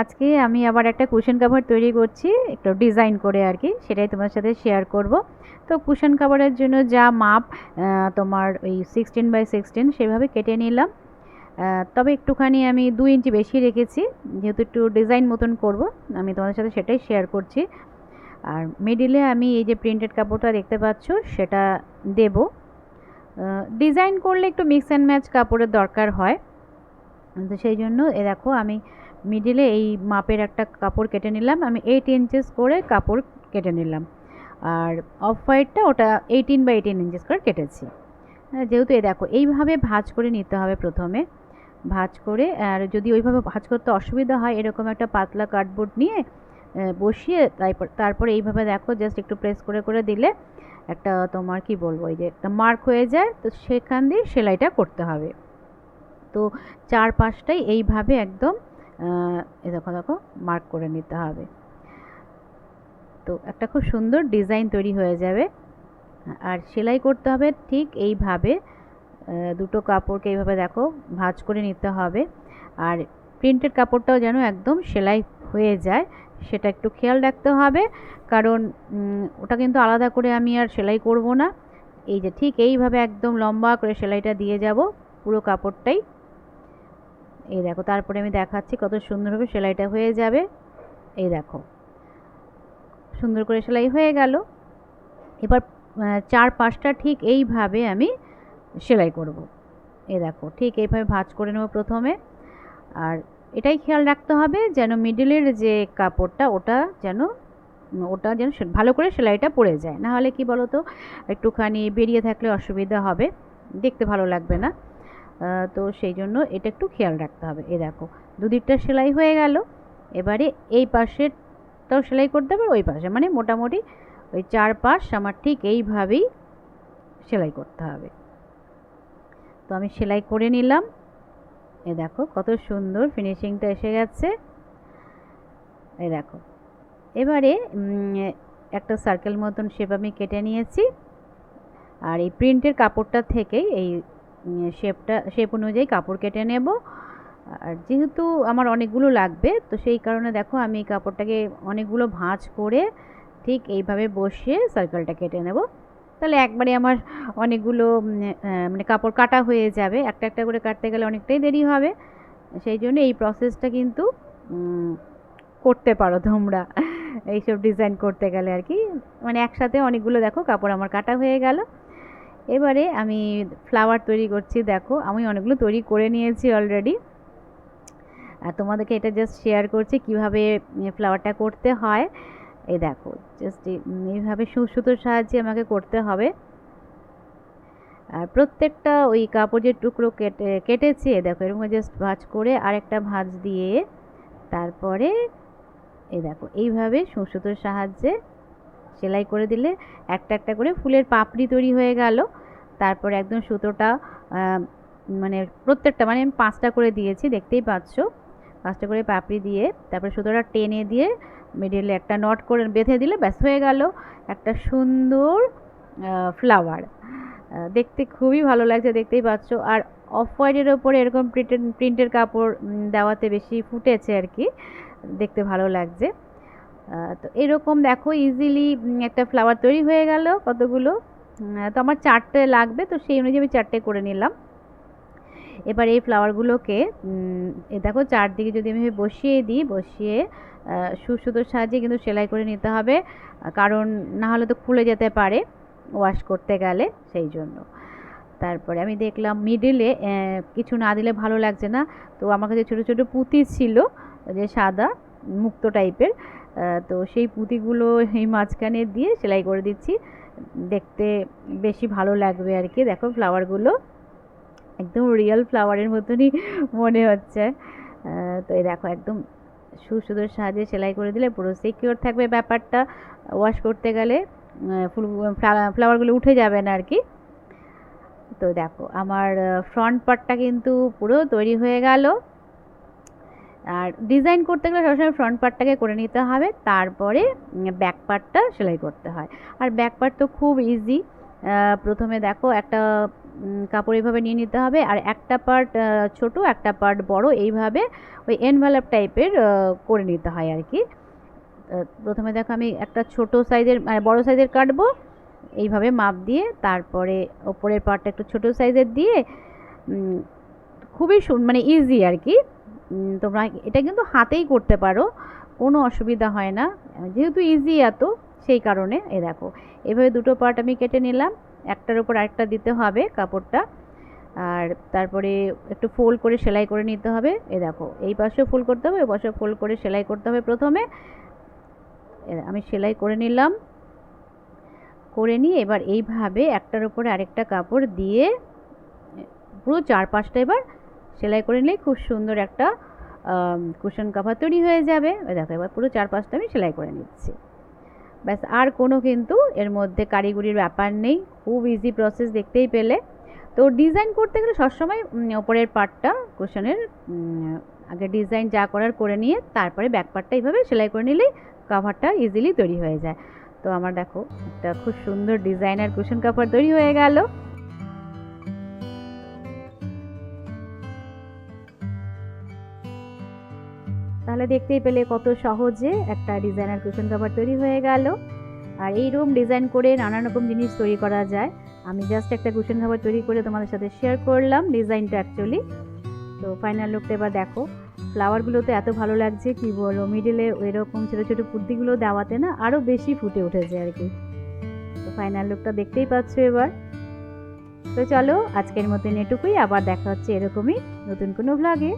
আজকে আমি আবার একটা কুশন কাভার তৈরি করছি, একটু ডিজাইন করে আর কি, সেটাই তোমার সাথে শেয়ার করব। তো কুশন কাভারের জন্য যা মাপ তোমার ওই সিক্সটিন বাই সিক্সটিন সেভাবে কেটে নিলাম। তবে একটুখানি আমি দু ইঞ্চি বেশি রেখেছি, যেহেতু একটু ডিজাইন মতন করব, আমি তোমাদের সাথে সেটাই শেয়ার করছি। আর মিডিলে আমি এই যে প্রিন্টেড কাপড়টা দেখতে পাচ্ছ, সেটা দেব। ডিজাইন করলে একটু মিক্স অ্যান্ড ম্যাচ কাপড়ের দরকার হয়। তো সেই জন্য এ দেখো আমি মিডিলে এই মাপের একটা কাপড় কেটে নিলাম। আমি এইট ইঞ্চেস করে কাপড় কেটে নিলাম। আর অফ হোয়াইটটা ওটা এইটিন বাই এইটিন ইঞ্চেস করে কেটেছি। যেহেতু এ দেখো, এইভাবে ভাঁজ করে নিতে হবে প্রথমে। ভাঁজ করে, আর যদি ওইভাবে ভাঁজ করতে অসুবিধা হয়, এরকম একটা পাতলা কার্ডবোর্ড নিয়ে বসিয়ে তারপর, তারপরে এইভাবে দেখো জাস্ট একটু প্রেস করে করে দিলে একটা তোমার কি বলব এই যে একটা মার্ক হয়ে যায়, তো সেখান দিয়ে সেলাইটা করতে হবে। তো চার পাঁচটাই এইভাবে একদম এই দেখো দেখো মার্ক করে নিতে হবে। তো একটা খুব সুন্দর ডিজাইন তৈরি হয়ে যাবে। আর সেলাই করতে হবে ঠিক এইভাবে। দুটো কাপড়কে এইভাবে দেখো, ভাঁজ করে নিতে হবে। আর প্রিন্টেড কাপড়টাও যেন একদম সেলাই হয়ে যায়, সেটা একটু খেয়াল রাখতে হবে। কারণ ওটা কিন্তু আলাদা করে আমি আর সেলাই করব না। এই যে ঠিক এইভাবে একদম লম্বা করে সেলাইটা দিয়ে যাব, পুরো কাপড়টাই। এই দেখো, তারপরে আমি দেখাচ্ছি কত সুন্দরভাবে সেলাইটা হয়ে যাবে। এই দেখো, সুন্দর করে সেলাই হয়ে গেল। এবার চার পাঁচটা ঠিক এইভাবে আমি সেলাই করব। এই দেখো, ঠিক এইভাবে ভাঁজ করে নেব প্রথমে। আর এটাই খেয়াল রাখতে হবে যেন মিডলের যে কাপড়টা, ওটা যেন ওটা যেন ভালো করে সেলাইটা পড়ে যায়। না হলে কি বলো তো একটুখানি বেরিয়ে থাকলে অসুবিধা হবে। দেখতে ভালো লাগবে না। তো সেই জন্য এটা একটু খেয়াল রাখতে হবে। এ দেখো, দুদিকটা সেলাই হয়ে গেল। এবারে এই পাশেরটাও সেলাই করতে হবে ওই পাশে মানে মোটামুটি ওই চার পাশ আমার ঠিক এইভাবেই সেলাই করতে হবে। তো আমি সেলাই করে নিলাম। এ দেখো, কত সুন্দর ফিনিশিংটা এসে গেছে। এ দেখো, এবারে একটা সার্কেল মতন শেপ আমি কেটে নিয়েছি। আর এই প্রিন্টের কাপড়টা থেকেই এই শেপটা শেপ অনুযায়ী কাপড় কেটে নেব। আর যেহেতু আমার অনেকগুলো লাগবে, তো সেই কারণে দেখো আমি এই কাপড়টাকে অনেকগুলো ভাঁজ করে ঠিক এইভাবে বসিয়ে সার্কেলটা কেটে নেব। তাহলে একবারে আমার অনেকগুলো মানে কাপড় কাটা হয়ে যাবে। একটা একটা করে কাটতে গেলে অনেকটাই দেরি হবে। সেই জন্য এই প্রসেসটা কিন্তু করতে পারো তোমরা। এইসব ডিজাইন করতে গেলে আর কি। মানে একসাথে অনেকগুলো দেখো কাপড় আমার কাটা হয়ে গেল। এবারে আমি ফ্লাওয়ার তৈরি করছি, দেখো, আমি অনেকগুলো তৈরি করে নিয়েছি অলরেডি আর তোমাদেরকে এটা জাস্ট শেয়ার করছি কীভাবে ফ্লাওয়ারটা করতে হয়। এই দেখো জাস্ট এইভাবে সু, সুতোর সাহায্যে আমাকে করতে হবে। আর প্রত্যেকটা ওই কাপড়ের টুকরো কেটে, কেটেছে দেখো, এরকম জাস্ট ভাঁজ করে আরেকটা ভাঁজ দিয়ে তারপরে, এই দেখো, এইভাবে সু, সুতোর সাহায্যে সেলাই করে দিলে একটা একটা করে ফুলের পাপড়ি তৈরি হয়ে গেল। তারপরে একদম সুতোটা মানে প্রত্যেকটা মানে আমি পাঁচটা করে দিয়েছি, দেখতেই পাচ্ছ। পাঁচটা করে পাপড়ি দিয়ে, তারপরে সুতোটা টেনে দিয়ে মিডিলে একটা নট করে বেঁধে দিলে ব্যাস হয়ে গেল। একটা সুন্দর ফ্লাওয়ার দেখতে খুবই ভালো লাগছে, দেখতেই পাচ্ছ। আর অফ হোয়াইটের ওপরে এরকম প্রিন্টেড প্রিন্টের কাপড় দেওয়াতে বেশি ফুটেছে আর কি। দেখতে ভালো লাগছে। তো এরকম দেখো ইজিলি একটা ফ্লাওয়ার তৈরি হয়ে গেল কতগুলো? তো আমার চারটে লাগবে তো সেই অনুযায়ী আমি চারটে করে নিলাম। এবার এই ফ্লাওয়ারগুলোকে এ দেখো চারদিকে যদি আমি বসিয়ে দিই বসিয়ে আহ, সু সুতোর সাহায্যে কিন্তু সেলাই করে নিতে হবে কারণ না হলে তো খুলে যেতে পারে ওয়াশ করতে গেলে সেই জন্য। তারপরে আমি দেখলাম মিডিলে কিছু না দিলে ভালো লাগছে না তো আমার কাছে ছোটো ছোটো পুঁতি ছিল যে সাদা মুক্ত টাইপের। তো সেই পুঁতিগুলো এই মাঝখানে দিয়ে সেলাই করে দিচ্ছি। দেখতে বেশি ভালো লাগবে আর কি। দেখো ফ্লাওয়ারগুলো একদম রিয়েল ফ্লাওয়ারের মতনই মনে হচ্ছে। তো এই দেখো একদম সুসুদোর সাহায্যে সেলাই করে দিলে পুরো সিকিওর থাকবে ব্যাপারটা। ওয়াশ করতে গেলে ফুল ফ্লাওয়ারগুলো উঠে যাবে না আর কি। তো দেখো আমার ফ্রন্ট পার্টটা কিন্তু পুরো তৈরি হয়ে গেল। আর ডিজাইন করতে গেলে সবসময় ফ্রন্ট পার্টটাকে করে নিতে হবে, তারপরে ব্যাক পার্টটা সেলাই করতে হয়। আর ব্যাক পার্ট তো খুব ইজি প্রথমে দেখো একটা কাপড় এইভাবে নিয়ে নিতে হবে, আর একটা পার্ট ছোট, একটা পার্ট বড়, এইভাবে ওই এনভেলপ টাইপের করে নিতে হয় আর কি। প্রথমে দেখো আমি একটা ছোট সাইজের মানে বড় সাইজের কাটবো, এইভাবে মাপ দিয়ে, তারপরে ওপরের পার্টটা একটু ছোট সাইজের দিয়ে খুবই মানে ইজি আর কি। তোমরা এটা কিন্তু হাতেই করতে পারো, কোনো অসুবিধা হয় না। যেহেতু ইজি এত, সেই কারণে, এ দেখো, এভাবে দুটো পার্ট আমি কেটে নিলাম, একটার উপর আরেকটা দিতে হবে কাপড়টা, আর তারপরে একটু ফোল্ড করে সেলাই করে নিতে হবে, এ দেখো, এই পাশেও ফোল্ড করতে হবে, ওই পাশেও ফোল্ড করে সেলাই করতে হবে প্রথমে। আমি সেলাই করে নিলাম। করে নিয়ে এবার এইভাবে একটার উপরে আরেকটা কাপড় দিয়ে, পুরো চার পাঁচটা এবার সেলাই করে নিলেই খুব সুন্দর একটা কুশন কাভার তৈরি হয়ে যাবে। দেখো, এবার পুরো চার পাঁচটা আমি সেলাই করে নিচ্ছি। ব্যাস, আর কোনো কিন্তু এর মধ্যে কারিগরির ব্যাপার নেই। খুব ইজি প্রসেস দেখতেই পেলে। তো ডিজাইন করতে গেলে সবসময় ওপরের পার্টটা কুশনের আগে ডিজাইন যা করার করে নিয়ে তারপরে ব্যাক পার্টটা এইভাবে সেলাই করে নিলেই কাভারটা ইজিলি তৈরি হয়ে যায়। তো আমার দেখো, একটা খুব সুন্দর ডিজাইনার কুশন কাভার তৈরি হয়ে গেল। তাহলে দেখতেই পেলে কত সহজে একটা ডিজাইনার কুশন কাভার তৈরি হয়ে গেল। আর এই রুম ডিজাইন করে নানান রকম জিনিস তৈরি করা যায়। আমি জাস্ট একটা কুশন কাভার তৈরি করে তোমাদের সাথে শেয়ার করলাম ডিজাইনটা অ্যাকচুয়ালি তো ফাইনাল লুকটা এবার দেখো। ফ্লাওয়ারগুলো তো এত ভালো লাগছে, কি বলো মিডিলে এরকম ছোটো ছোটো কুর্তিগুলো দেওয়াতে না আরও বেশি ফুটে উঠেছে আর কি। তো ফাইনাল লুকটা দেখতেই পাচ্ছ এবার। তো চলো আজকের মতন এটুকুই, আবার দেখা হচ্ছে এরকমই নতুন কোনো ভ্লগে